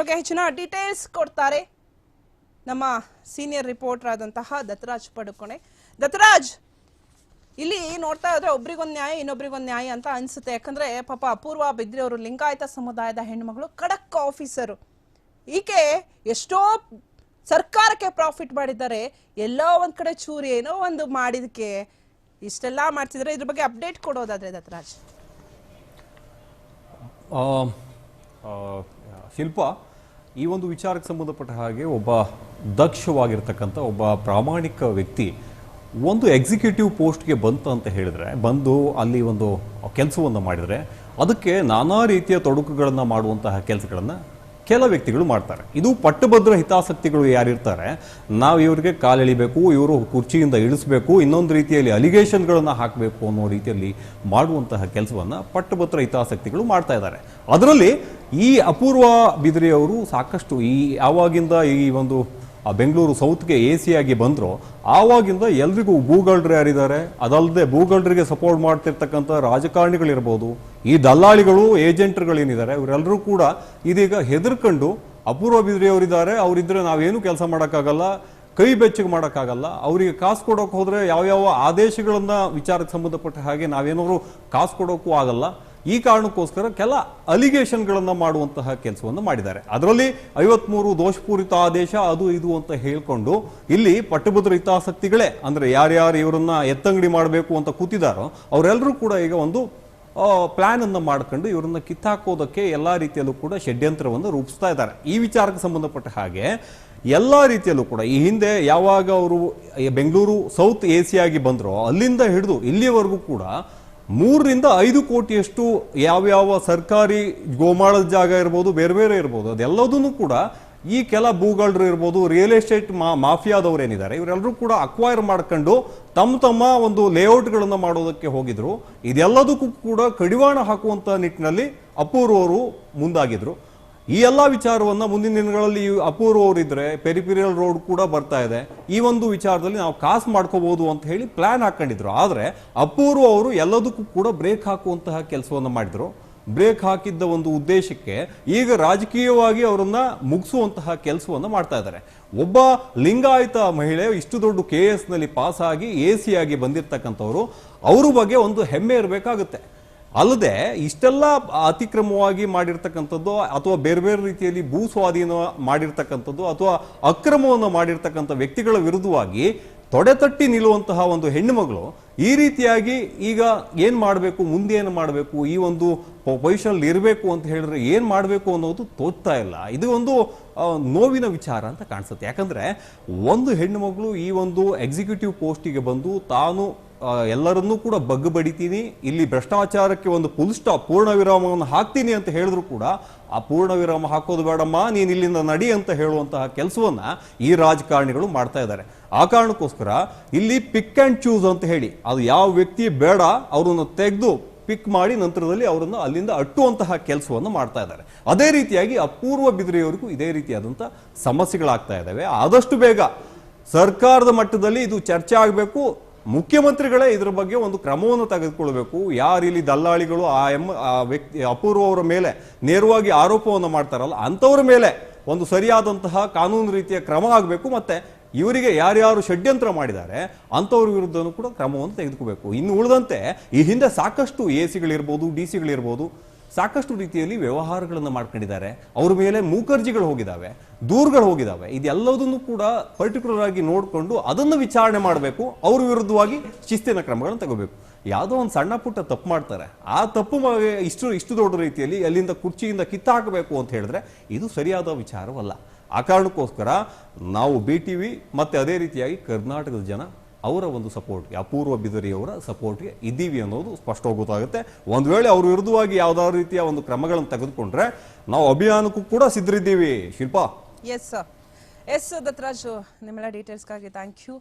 ಬಗ್ಗೆ ಹೆಚ್ಚಿನ ಡೀಟೇಲ್ಸ್ ಕೊಡ್ತಾರೆ. ನಮ್ಮ ಸೀನಿಯರ್ ರಿಪೋರ್ಟರ್ ಆದಂತಹ ದತ್ತರಾಜ್ ಪಡುಕೋಣೆ. ದತ್ತರಾಜ್, ಇಲ್ಲಿ ನೋಡ್ತಾ ಇದ್ರೆ ಒಬ್ರಿಗೊಂದು ನ್ಯಾಯ, ಇನ್ನೊಬ್ರಿಗೊಂದು ನ್ಯಾಯ ಅಂತ ಅನ್ಸುತ್ತೆ. ಯಾಕಂದ್ರೆ ಪಾಪ ಅಪೂರ್ವ ಬಿದ್ರಿ ಅವರು ಲಿಂಗಾಯತ ಸಮುದಾಯದ ಹೆಣ್ಮಗಳು ಖಡಕ್ ಆಫೀಸರು ಈಕೆ ಎಷ್ಟೋ ಸರ್ಕಾರಕ್ಕೆ ಪ್ರಾಫಿಟ್ ಮಾಡಿದ್ದಾರೆ. ಎಲ್ಲೋ ಒಂದ್ ಕಡೆ ಚೂರಿ ಏನೋ ಒಂದು ಮಾಡಿದಕ್ಕೆ ಇಷ್ಟೆಲ್ಲ ಮಾಡ್ತಿದ್ರೆ. ಇದ್ರ ಬಗ್ಗೆ ಅಪ್ಡೇಟ್ ಕೊಡೋದಾದ್ರೆ ದತ್ತರಾಜ್. ಶಿಲ್ಪ ಈ ಒಂದು ವಿಚಾರಕ್ಕೆ ಸಂಬಂಧಪಟ್ಟ ಹಾಗೆ ಒಬ್ಬ ದಕ್ಷವಾಗಿರ್ತಕ್ಕಂಥ ಒಬ್ಬ ಪ್ರಾಮಾಣಿಕ ವ್ಯಕ್ತಿ ಒಂದು ಎಕ್ಸಿಕ್ಯೂಟಿವ್ ಪೋಸ್ಟ್ಗೆ ಬಂತು ಅಂತ ಹೇಳಿದರೆ, ಬಂದು ಅಲ್ಲಿ ಒಂದು ಕೆಲಸವನ್ನು ಮಾಡಿದರೆ, ಅದಕ್ಕೆ ನಾನಾ ರೀತಿಯ ತೊಡಕುಗಳನ್ನು ಮಾಡುವಂತಹ ಕೆಲಸಗಳನ್ನು ಕೆಲ ವ್ಯಕ್ತಿಗಳು ಮಾಡ್ತಾರೆ. ಇದು ಪಟ್ಟಭದ್ರ ಹಿತಾಸಕ್ತಿಗಳು ಯಾರಿರ್ತಾರೆ? ನಾವು ಇವರಿಗೆ ಕಾಲೆಳಿಬೇಕು, ಇವರು ಕುರ್ಚಿಯಿಂದ ಇಳಿಸಬೇಕು, ಇನ್ನೊಂದು ರೀತಿಯಲ್ಲಿ ಅಲಿಗೇಷನ್ಗಳನ್ನು ಹಾಕಬೇಕು ಅನ್ನೋ ರೀತಿಯಲ್ಲಿ ಮಾಡುವಂತಹ ಕೆಲಸವನ್ನು ಪಟ್ಟಭದ್ರ ಹಿತಾಸಕ್ತಿಗಳು ಮಾಡ್ತಾ ಇದ್ದಾರೆ. ಅದರಲ್ಲಿ ಈ ಅಪೂರ್ವ ಬಿದ್ರಿಯವರು ಸಾಕಷ್ಟು ಈ ಯಾವಾಗಿಂದ ಈ ಒಂದು, ಆ ಬೆಂಗಳೂರು ಸೌತ್ಗೆ ಎ ಸಿ ಆಗಿ ಬಂದರು. ಆವಾಗಿಂದ ಎಲ್ರಿಗೂ ಭೂಗಳ್ರು ಯಾರಿದ್ದಾರೆ? ಅದಲ್ಲದೆ ಭೂಗಳ್ರಿಗೆ ಸಪೋರ್ಟ್ ಮಾಡ್ತಿರ್ತಕ್ಕಂಥ ರಾಜಕಾರಣಿಗಳಿರ್ಬೋದು ಈ ದಲ್ಲಾಳಿಗಳು, ಏಜೆಂಟ್ರುಗಳೇನಿದ್ದಾರೆ, ಇವರೆಲ್ಲರೂ ಕೂಡ ಇದೀಗ ಹೆದರ್ಕೊಂಡು ಅಪೂರ್ವ ಬಿದ್ರಿ ಅವರಿದ್ದರೆ ನಾವೇನು ಕೆಲಸ ಮಾಡೋಕ್ಕಾಗಲ್ಲ, ಕೈ ಬೆಚ್ಚಗೆ ಮಾಡೋಕ್ಕಾಗಲ್ಲ. ಅವರಿಗೆ ಕಾಸು ಕೊಡೋಕೆ ಹೋದರೆ ಯಾವ್ಯಾವ ಆದೇಶಗಳನ್ನು ವಿಚಾರಕ್ಕೆ ಸಂಬಂಧಪಟ್ಟ ಹಾಗೆ ನಾವೇನಾದ್ರು ಕಾಸು ಕೊಡೋಕ್ಕೂ ಆಗಲ್ಲ. ಈ ಕಾರಣಕ್ಕೋಸ್ಕರ ಕೆಲ ಅಲಿಗೇಷನ್ಗಳನ್ನು ಮಾಡುವಂತಹ ಕೆಲಸವನ್ನು ಮಾಡಿದ್ದಾರೆ. ಅದರಲ್ಲಿ ಐವತ್ಮೂರು ದೋಷಪೂರಿತ ಆದೇಶ, ಅದು ಇದು ಅಂತ ಹೇಳಿಕೊಂಡು ಇಲ್ಲಿ ಪಟ್ಟಭದ್ರ ಹಿತಾಸಕ್ತಿಗಳೇ, ಅಂದರೆ ಯಾರ್ಯಾರು ಇವರನ್ನ ಎತ್ತಂಗಡಿ ಮಾಡಬೇಕು ಅಂತ ಕೂತಿದಾರೋ ಅವರೆಲ್ಲರೂ ಕೂಡ ಈಗ ಒಂದು ಪ್ಲಾನ್ ಅನ್ನು ಮಾಡ್ಕೊಂಡು ಇವರನ್ನು ಕಿತ್ತಾಕೋದಕ್ಕೆ ಎಲ್ಲ ರೀತಿಯಲ್ಲೂ ಕೂಡ ಷಡ್ಯಂತ್ರವನ್ನು ರೂಪಿಸ್ತಾ ಇದ್ದಾರೆ. ಈ ವಿಚಾರಕ್ಕೆ ಸಂಬಂಧಪಟ್ಟ ಹಾಗೆ ಎಲ್ಲ ರೀತಿಯಲ್ಲೂ ಕೂಡ ಈ ಹಿಂದೆ ಯಾವಾಗ ಅವರು ಬೆಂಗಳೂರು ಸೌತ್ ಆಗಿ ಬಂದ್ರೋ ಅಲ್ಲಿಂದ ಹಿಡಿದು ಇಲ್ಲಿಯವರೆಗೂ ಕೂಡ ಮೂರರಿಂದ ಐದು ಕೋಟಿಯಷ್ಟು ಯಾವ್ಯಾವ ಸರ್ಕಾರಿ ಗೋಮಾಳದ ಜಾಗ ಇರ್ಬೋದು, ಬೇರೆ ಬೇರೆ ಇರ್ಬೋದು ಅದೆಲ್ಲದೂ ಕೂಡ ಈ ಕೆಲ ಭೂಗಳರು ಇರ್ಬೋದು ರಿಯಲ್ ಎಸ್ಟೇಟ್ ಮಾ, ಮಾಫಿಯಾದವ್ರು ಏನಿದ್ದಾರೆ ಇವರೆಲ್ಲರೂ ಕೂಡ ಅಕ್ವೈರ್ ಮಾಡ್ಕೊಂಡು ತಮ್ಮ ತಮ್ಮ ಒಂದು ಲೇಔಟ್ಗಳನ್ನು ಮಾಡೋದಕ್ಕೆ ಹೋಗಿದ್ರು. ಇದೆಲ್ಲದಕ್ಕೂ ಕೂಡ ಕಡಿವಾಣ ಹಾಕುವಂಥ ನಿಟ್ಟಿನಲ್ಲಿ ಅಪೂರ್ವರು ಮುಂದಾಗಿದ್ರು. ಈ ಎಲ್ಲ ವಿಚಾರವನ್ನು ಮುಂದಿನ ದಿನಗಳಲ್ಲಿ ಈ ಅಪೂರ್ವ ಅವರಿದ್ರೆ ಪೆರಿಪಿರಿಯಲ್ ರೋಡ್ ಕೂಡ ಬರ್ತಾ ಇದೆ. ಈ ಒಂದು ವಿಚಾರದಲ್ಲಿ ನಾವು ಕಾಸು ಮಾಡ್ಕೋಬಹುದು ಅಂತ ಹೇಳಿ ಪ್ಲಾನ್ ಹಾಕೊಂಡಿದ್ರು. ಆದರೆ ಅಪೂರ್ವ ಅವರು ಎಲ್ಲದಕ್ಕೂ ಕೂಡ ಬ್ರೇಕ್ ಹಾಕುವಂತಹ ಕೆಲಸವನ್ನು ಮಾಡಿದ್ರು. ಬ್ರೇಕ್ ಹಾಕಿದ್ದ ಒಂದು ಉದ್ದೇಶಕ್ಕೆ ಈಗ ರಾಜಕೀಯವಾಗಿ ಅವರನ್ನ ಮುಗಿಸುವಂತಹ ಕೆಲಸವನ್ನು ಮಾಡ್ತಾ ಇದ್ದಾರೆ. ಒಬ್ಬ ಲಿಂಗಾಯತ ಮಹಿಳೆ, ಇಷ್ಟು ದೊಡ್ಡ ಕೆ ಎಸ್ನಲ್ಲಿ ಪಾಸ್ ಆಗಿ ಎ ಸಿ ಆಗಿ ಬಂದಿರತಕ್ಕಂಥವ್ರು, ಅವ್ರ ಬಗ್ಗೆ ಒಂದು ಹೆಮ್ಮೆ ಇರಬೇಕಾಗುತ್ತೆ. ಅಲ್ಲದೆ ಇಷ್ಟೆಲ್ಲ ಅತಿಕ್ರಮವಾಗಿ ಮಾಡಿರ್ತಕ್ಕಂಥದ್ದು ಅಥವಾ ಬೇರೆ ಬೇರೆ ರೀತಿಯಲ್ಲಿ ಭೂ ಸ್ವಾಧೀನ ಮಾಡಿರ್ತಕ್ಕಂಥದ್ದು ಅಥವಾ ಅಕ್ರಮವನ್ನು ಮಾಡಿರ್ತಕ್ಕಂಥ ವ್ಯಕ್ತಿಗಳ ವಿರುದ್ಧವಾಗಿ ತೊಡೆತಟ್ಟಿ ನಿಲ್ಲುವಂತಹ ಒಂದು ಹೆಣ್ಣುಮಗಳು ಈ ರೀತಿಯಾಗಿ ಈಗ ಏನು ಮಾಡಬೇಕು, ಮುಂದೆ ಏನು ಮಾಡಬೇಕು, ಈ ಒಂದು ಪೊಸಿಷನ್ ಇರಬೇಕು ಅಂತ ಹೇಳಿದ್ರೆ ಏನು ಮಾಡಬೇಕು ಅನ್ನೋದು ತೋಚ್ತಾ ಇಲ್ಲ. ಇದು ಒಂದು ನೋವಿನ ವಿಚಾರ ಅಂತ ಕಾಣಿಸುತ್ತೆ. ಯಾಕಂದ್ರೆ ಒಂದು ಹೆಣ್ಣು ಮಗಳು ಈ ಒಂದು ಎಕ್ಸಿಕ್ಯೂಟಿವ್ ಪೋಸ್ಟಿಗೆ ಬಂದು ತಾನು ಎಲ್ಲರನ್ನೂ ಕೂಡ ಬಗ್ಗು ಬಡಿತೀನಿ. ಇಲ್ಲಿ ಭ್ರಷ್ಟಾಚಾರಕ್ಕೆ ಒಂದು ಫುಲ್ ಸ್ಟಾಪ್ ಪೂರ್ಣ ವಿರಾಮವನ್ನು ಹಾಕ್ತೀನಿ ಅಂತ ಹೇಳಿದ್ರು ಕೂಡ ಆ ಪೂರ್ಣ ವಿರಾಮ ಹಾಕೋದು ಬೇಡಮ್ಮ, ನೀನು ಇಲ್ಲಿಂದ ನಡಿ ಅಂತ ಹೇಳುವಂತಹ ಕೆಲಸವನ್ನ ಈ ರಾಜಕಾರಣಿಗಳು ಮಾಡ್ತಾ ಇದ್ದಾರೆ. ಆ ಕಾರಣಕ್ಕೋಸ್ಕರ ಇಲ್ಲಿ ಪಿಕ್ ಆ್ಯಂಡ್ ಚೂಸ್ ಅಂತ ಹೇಳಿ, ಅದು ಯಾವ ವ್ಯಕ್ತಿ ಬೇಡ ಅವರನ್ನು ತೆಗೆದು ಪಿಕ್ ಮಾಡಿ ನಂತರದಲ್ಲಿ ಅವರನ್ನು ಅಲ್ಲಿಂದ ಅಟ್ಟುವಂತಹ ಕೆಲಸವನ್ನು ಮಾಡ್ತಾ ಇದ್ದಾರೆ. ಅದೇ ರೀತಿಯಾಗಿ ಅಪೂರ್ವ ಬಿದಿರೆಯವರಿಗೂ ಇದೇ ರೀತಿಯಾದಂಥ ಸಮಸ್ಯೆಗಳಾಗ್ತಾ ಇದ್ದಾವೆ. ಆದಷ್ಟು ಬೇಗ ಸರ್ಕಾರದ ಮಟ್ಟದಲ್ಲಿ ಇದು ಚರ್ಚೆ ಆಗಬೇಕು. ಮುಖ್ಯಮಂತ್ರಿಗಳೇ ಇದರ ಬಗ್ಗೆ ಒಂದು ಕ್ರಮವನ್ನು ತೆಗೆದುಕೊಳ್ಬೇಕು. ಯಾರು ಇಲ್ಲಿ ದಲ್ಲಾಳಿಗಳು ಆ ಎಂ, ಆ ವ್ಯಕ್ತಿ, ಅಪೂರ್ವ ಅವರ ಮೇಲೆ ನೇರವಾಗಿ ಆರೋಪವನ್ನು ಮಾಡ್ತಾರಲ್ಲ, ಅಂಥವ್ರ ಮೇಲೆ ಒಂದು ಸರಿಯಾದಂತಹ ಕಾನೂನು ರೀತಿಯ ಕ್ರಮ ಆಗಬೇಕು. ಮತ್ತು ಇವರಿಗೆ ಯಾರ್ಯಾರು ಷಡ್ಯಂತ್ರ ಮಾಡಿದ್ದಾರೆ, ಅಂಥವ್ರ ವಿರುದ್ಧನೂ ಕೂಡ ಕ್ರಮವನ್ನು ತೆಗೆದುಕೋಬೇಕು ಇನ್ನು ಉಳಿದಂತೆ, ಈ ಹಿಂದೆ ಸಾಕಷ್ಟು ಎ ಸಿಗಳಿರ್ಬೋದು ಡಿ ಸಿಗಳಿರ್ಬೋದು ಸಾಕಷ್ಟು ರೀತಿಯಲ್ಲಿ ವ್ಯವಹಾರಗಳನ್ನು ಮಾಡ್ಕೊಂಡಿದ್ದಾರೆ. ಅವ್ರ ಮೇಲೆ ಮೂಕರ್ಜಿಗಳು ಹೋಗಿದ್ದಾವೆ, ದೂರುಗಳು ಹೋಗಿದ್ದಾವೆ. ಇದೆಲ್ಲದನ್ನು ಕೂಡ ಪರ್ಟಿಕ್ಯುಲರ್ ಆಗಿ ನೋಡಿಕೊಂಡು ಅದನ್ನು ವಿಚಾರಣೆ ಮಾಡಬೇಕು, ಅವ್ರ ವಿರುದ್ಧವಾಗಿ ಶಿಸ್ತಿನ ಕ್ರಮಗಳನ್ನು ತಗೋಬೇಕು. ಯಾವುದೋ ಒಂದು ಸಣ್ಣ ಪುಟ್ಟ ತಪ್ಪು ಮಾಡ್ತಾರೆ. ಆ ತಪ್ಪು ಇಷ್ಟು ಇಷ್ಟು ದೊಡ್ಡ ರೀತಿಯಲ್ಲಿ ಅಲ್ಲಿಂದ ಕುರ್ಚಿಯಿಂದ ಕಿತ್ತಾಕಬೇಕು ಅಂತ ಹೇಳಿದ್ರೆ ಇದು ಸರಿಯಾದ ವಿಚಾರವಲ್ಲ. ಆ ಕಾರಣಕ್ಕೋಸ್ಕರ ನಾವು ಬಿ ಟಿ ವಿ ಮತ್ತು ಅದೇ ರೀತಿಯಾಗಿ ಕರ್ನಾಟಕದ ಜನ ಅವರ ಒಂದು ಸಪೋರ್ಟ್ಗೆ ಅಪೂರ್ವ ಬಿದರಿಯವರ ಸಪೋರ್ಟ್ಗೆ ಇದ್ದೀವಿ ಅನ್ನೋದು ಸ್ಪಷ್ಟ ಗೊತ್ತಾಗುತ್ತೆ. ಒಂದು ವೇಳೆ ಅವ್ರ ವಿರುದ್ಧವಾಗಿ ಯಾವ್ದಾದ್ರು ರೀತಿಯ ಒಂದು ಕ್ರಮಗಳನ್ನು ತೆಗೆದುಕೊಂಡ್ರೆ ನಾವು ಅಭಿಯಾನಕ್ಕೂ ಕೂಡ ಸಿದ್ಧರಿದ್ದೀವಿ. ಶಿಲ್ಪಾ. ಎಸ್ ಎಸ್ ದತ್ತರಾಜು ನಿಮ್ಮೆಲ್ಲ ಡೀಟೇಲ್ಸ್ಗಾಗಿ ಥ್ಯಾಂಕ್ ಯು